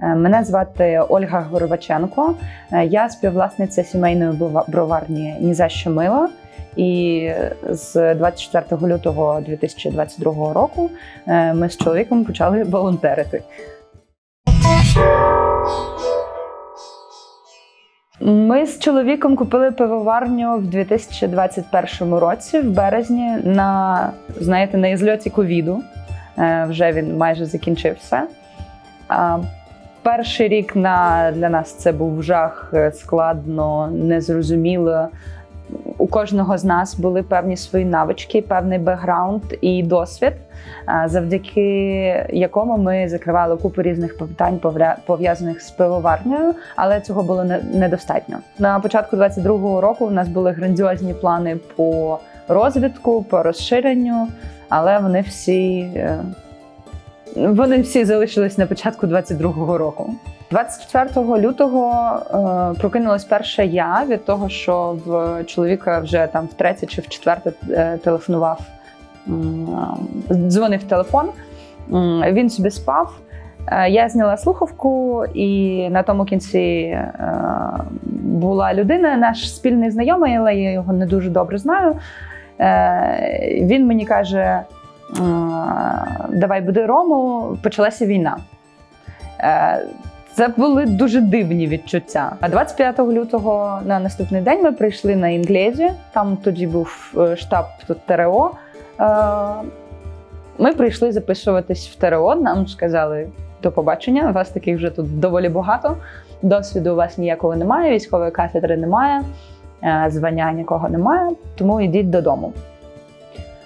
Е, Мене звати Ольга Горбаченко. Е, Я співвласниця сімейної броварні «Ні за що мило. І з 24 лютого 2022 року е, ми з чоловіком почали волонтерити. Ми з чоловіком купили пивоварню в 2021 році, в березні, на знаєте, на ізльоті ковіду. Вже він майже закінчився. Перший рік на, для нас це був жах, е, складно, незрозуміло. У кожного з нас були певні свої навички, певний бекграунд і досвід, завдяки якому ми закривали купу різних питань, пов'язаних з пивоварнею, але цього було недостатньо. На початку 22-го року у нас були грандіозні плани по розвитку, по розширенню, але вони всі е, вони всі залишились на початку 22-го року. 24 лютого е, прокинулась перша я від того, що в чоловіка вже там втретє чи вчетверте е, телефонував, е, дзвонив телефон. Він собі спав. Е, Я зняла слухавку, і на тому кінці була людина, наш спільний знайомий, але я його не дуже добре знаю. Він мені каже: «Е, давай буди Рому, почалася війна. Е, Це були дуже дивні відчуття. А 25 лютого на наступний день ми прийшли на Інглезі. Там тоді був е, штаб тут ТРО. Е, Ми прийшли записуватись в ТРО. Нам сказали до побачення. У Вас таких вже тут доволі багато. Досвіду у вас ніякого немає, військової кафедри немає, е, звання нікого немає, тому йдіть додому.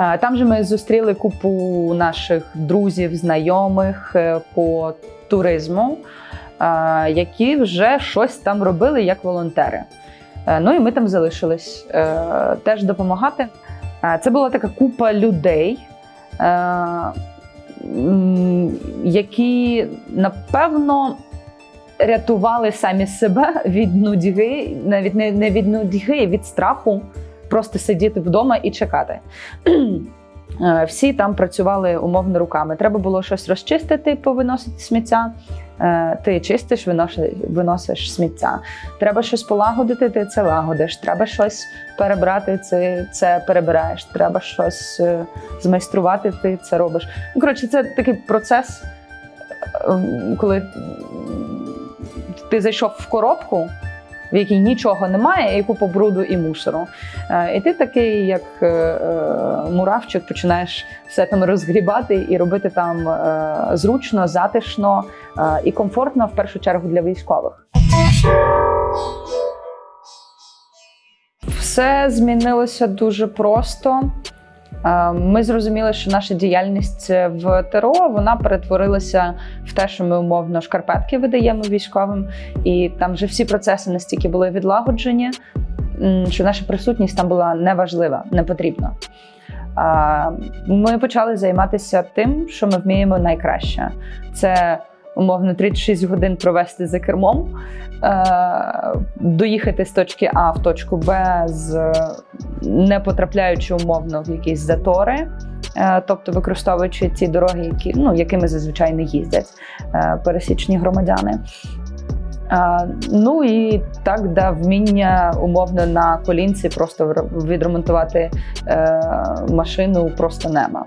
Е, Там же ми зустріли купу наших друзів, знайомих е, по туризму, е, які вже щось там робили як волонтери. Ну і ми там залишились теж допомагати. Це була така купа людей, які напевно рятували самі себе від нудьги, навіть не від нудьги, а від страху просто сидіти вдома і чекати. Е, Всі там працювали умовно руками. Треба було щось розчистити, повиносити сміття. Е, Ти чистиш, виносиш, сміття. Треба щось полагодити, ти це лагодиш. Треба щось перебрати, ти це перебираєш. Треба щось е, змайструвати, ти це робиш. Ну, коротше, це такий процес, коли ти зайшов в коробку, в якій нічого немає, і купа бруду і мусору. Е, І ти такий, як е, е, муравчик, починаєш все там розгрібати і робити там зручно, затишно і комфортно, в першу чергу для військових. Все змінилося дуже просто. Е, Ми зрозуміли, що наша діяльність в ТРО вона перетворилася в те, що ми умовно шкарпетки видаємо військовим, і там вже всі процеси настільки були відлагоджені, що наша присутність там була неважлива, не потрібна. Ми почали займатися тим, що ми вміємо найкраще. Це умовно 36 годин провести за кермом, е, доїхати з точки А в точку Б, з не потрапляючи умовно в якісь затори. е, Тобто використовуючи ці дороги, які ну якими зазвичай не їздять е, пересічні громадяни. Ну і так, да, вміння умовно на колінці просто відремонтувати е, машину просто нема.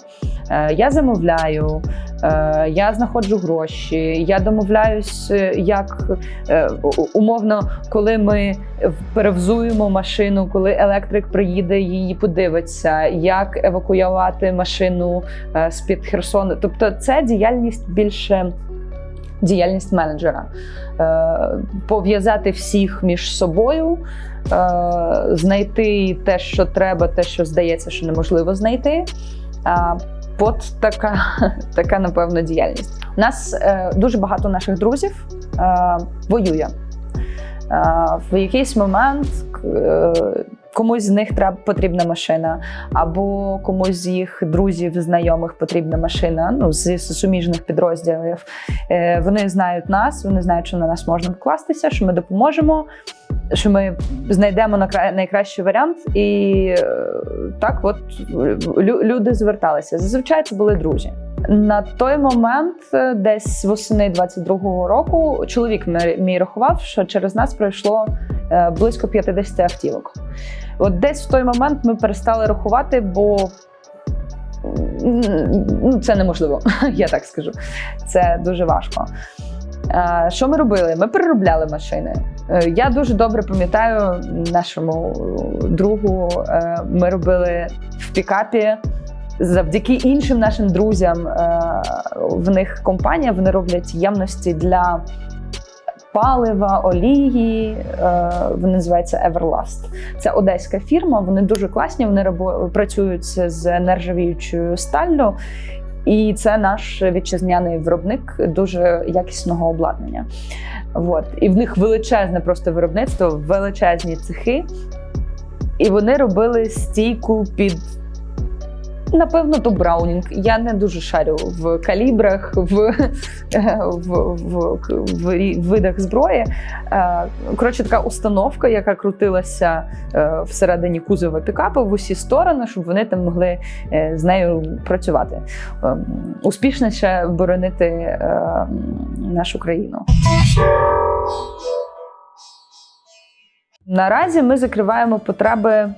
Е, я замовляю, е, я знаходжу гроші, я домовляюсь, як умовно, коли ми перевзуємо машину, коли електрик приїде, її подивиться, як евакуювати машину е, з-під Херсону. Тобто, це діяльність більше. Діяльність менеджера Е, пов'язати всіх між собою, е, знайти те, що треба, те, що здається, що неможливо знайти. А, От така, така напевно, діяльність. У нас е, дуже багато наших друзів е, воює. Е, в якийсь момент е, комусь з них треба потрібна машина, або комусь з їх друзів, знайомих потрібна машина, ну з суміжних підрозділів. Е, Вони знають нас, вони знають, що на нас можна вкластися, що ми допоможемо, що ми знайдемо найкращий варіант. І е, так, от лю- люди зверталися. Зазвичай це були друзі. На той момент, е, десь восени 22-го року, чоловік мій рахував, що через нас пройшло близько 50 автівок. От десь в той момент ми перестали рахувати, бо ну, це неможливо, я так скажу. Це дуже важко. Е, Що ми робили? Ми переробляли машини. Е, Я дуже добре пам'ятаю нашому другу. е, Ми робили в пікапі. Завдяки іншим нашим друзям в них компанія вони роблять ємності для палива, олії. е, Вони називаються Everlast. Це одеська фірма. Вони дуже класні. Вони працюють з нержавіючою сталлю. І це наш вітчизняний виробник дуже якісного обладнання. От. І в них величезне просто виробництво, величезні цехи. І вони робили стійку під. Напевно, то Браунінг. Я не дуже шарю в калібрах, в, в, в, в, рі- видах зброї. Е, Коротше, така установка, яка крутилася е, всередині кузова пікапу в усі сторони, щоб вони там могли е, з нею працювати. Успішніше боронити е, нашу країну. Наразі ми закриваємо потреби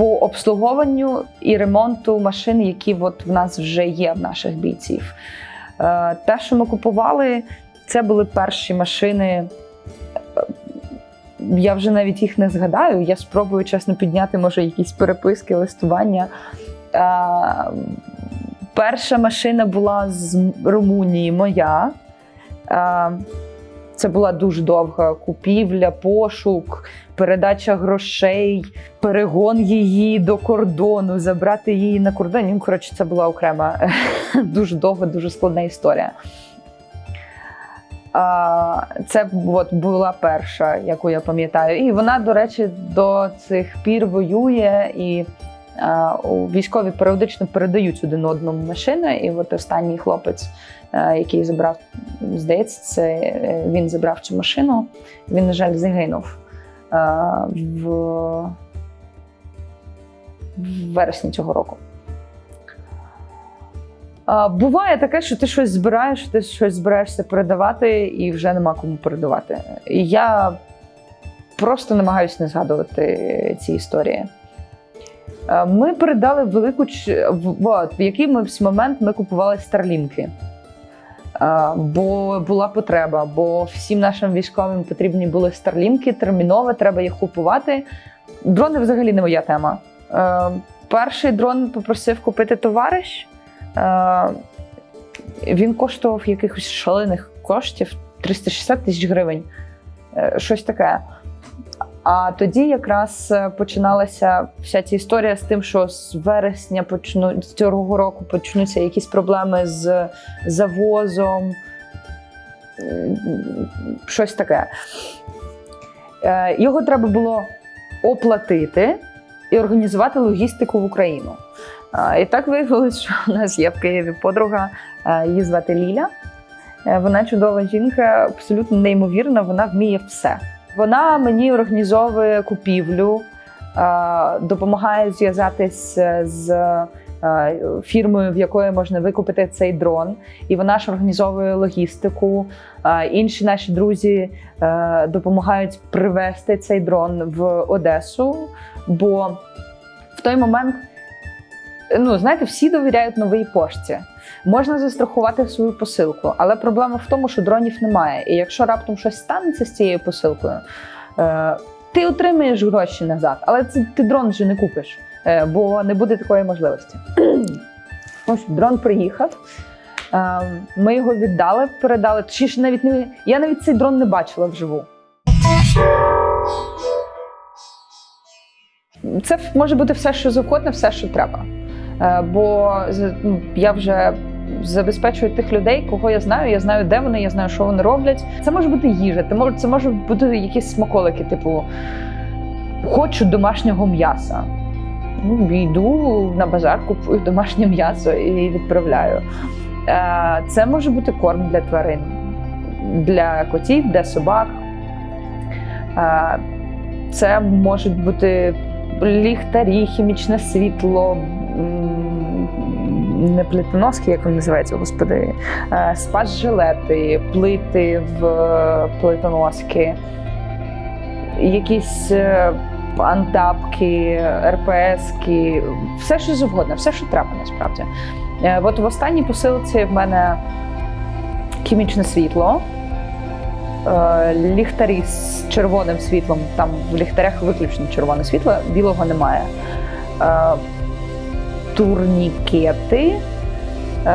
по обслуговуванню і ремонту машин, які от в нас вже є в наших бійців. Е, Те, що ми купували, це були перші машини. Е, Я вже навіть їх не згадаю. Я спробую чесно підняти, може, якісь переписки, листування. Е, Перша машина була з Румунії, моя. Це була дуже довга купівля, пошук, передача грошей, перегон її до кордону, забрати її на кордон. Ну, коротше, це була окрема дуже довга, дуже складна історія. А, Це от була перша, яку я пам'ятаю. І вона, до речі, до цих пір воює і. У Військові періодично передають один одному машини, і от останній хлопець, е, який забрав, здається, це е, він забрав цю машину. Він, на жаль, загинув е, в, в вересні цього року. Буває таке, що ти щось збираєш, ти щось збираєшся передавати, і вже нема кому передавати. Я просто намагаюся не згадувати ці історії. Е, Ми передали велику от, в якийсь момент ми купували старлінки. Е, Бо була потреба, бо всім нашим військовим потрібні були старлінки, терміново, треба їх купувати. Дрони взагалі не моя тема. Е, Перший дрон попросив купити товариш. Він коштував якихось шалених коштів 360 тисяч гривень. Щось таке. А тоді якраз е, починалася вся ця історія з тим, що з вересня почну з цього року почнуться якісь проблеми з завозом, щось таке. Е, Його треба було оплатити і організувати логістику в Україну. І так виявилось, що у нас є в Києві подруга, е, її звати Ліля. Вона чудова жінка, абсолютно неймовірна, вона вміє все. Вона мені організовує купівлю, е, допомагає зв'язатись з е, фірмою, в якої можна викупити цей дрон. І вона ж організовує логістику. Е, Інші наші друзі е, допомагають привезти цей дрон в Одесу. Бо в той момент, ну знаєте, всі довіряють новій пошті. Можна застрахувати свою посилку, але проблема в тому, що дронів немає. І якщо раптом щось станеться з цією посилкою, е, ти отримаєш гроші назад, але це ти дрон вже не купиш, е, бо не буде такої можливості. Ось дрон приїхав. е, Ми його віддали, передали. Точніше, навіть не я навіть цей дрон не бачила вживу. Це може бути все, що завгодно, все, що треба. Е, Бо ну, я вже забезпечую тих людей, кого я знаю. Я знаю, де вони, я знаю, що вони роблять. Це може бути їжа, це може, бути якісь смаколики, типу хочу домашнього м'яса. Ну, йду на базар, купую домашнє м'ясо і відправляю. Е, Це може бути корм для тварин, для котів, для собак. Е, Це можуть бути ліхтарі, хімічне світло, не плитоноски, як вони називаються, господи, е, спас-жилети, плити в е, плитоноски, якісь е, антапки, РПСки, все що завгодно, все, що треба насправді. От в останній посилці в мене хімічне світло, ліхтарі з червоним світлом. Там в ліхтарях виключно червоне світло, білого немає. Турнікети, е,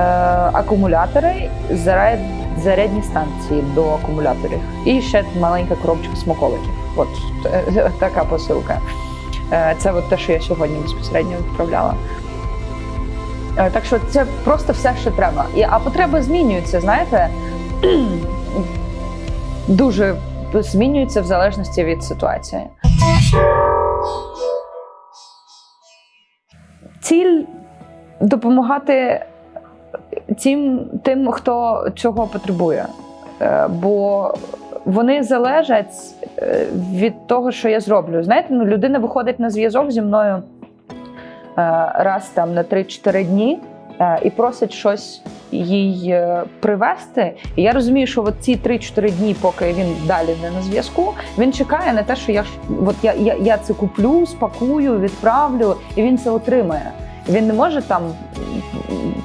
акумулятори, заряд, зарядні станції до акумуляторів. І ще маленька коробочка смаколиків. От е, така посилка. Е, Це от те, що я сьогодні безпосередньо відправляла. Так що це просто все, що треба. А потреби змінюються, знаєте, дуже змінюються в залежності від ситуації. Ціль допомагати тим, тим, хто цього потребує. Е, Бо вони залежать е, від того, що я зроблю. Знаєте, ну, людина виходить на зв'язок зі мною е, раз там на 3-4 дні і просить щось їй е, привезти. І я розумію, що от ці 3-4 дні, поки він далі не на зв'язку, він чекає на те, що я от я, я, я це куплю, спакую, відправлю, і він це отримає. Він не може там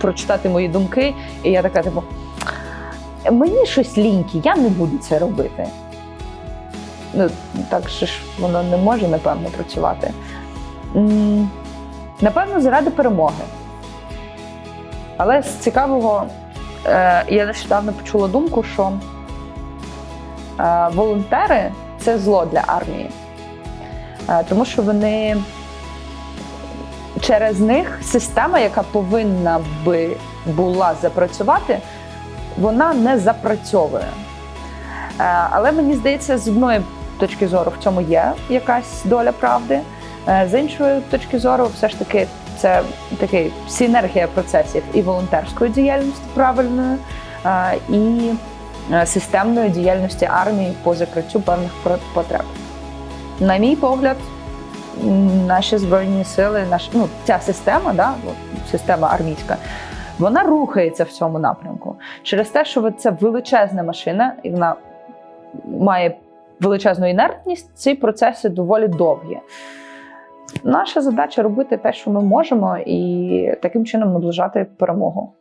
прочитати мої думки, і я така, типу, мені щось ліньки, я не буду це робити. Ну, так же ж воно не може, напевно, працювати. Напевно, заради перемоги. Але з цікавого, е, я нещодавно почула думку, що е, волонтери це зло для армії. Е, тому що вони через них система, яка повинна би була запрацювати, вона не запрацьовує. Але мені здається, з одної точки зору в цьому є якась доля правди. З іншої точки зору, все ж таки, це такий синергія процесів і волонтерської діяльності правильної, і е, системної діяльності армії по закриттю певних потреб. На мій погляд, наші збройні сили, наш, ну, ця система, да, система армійська, вона рухається в цьому напрямку. Через те, що це величезна машина, і вона має величезну інертність, ці процеси доволі довгі. Наша задача робити те, що ми можемо, і таким чином наближати перемогу.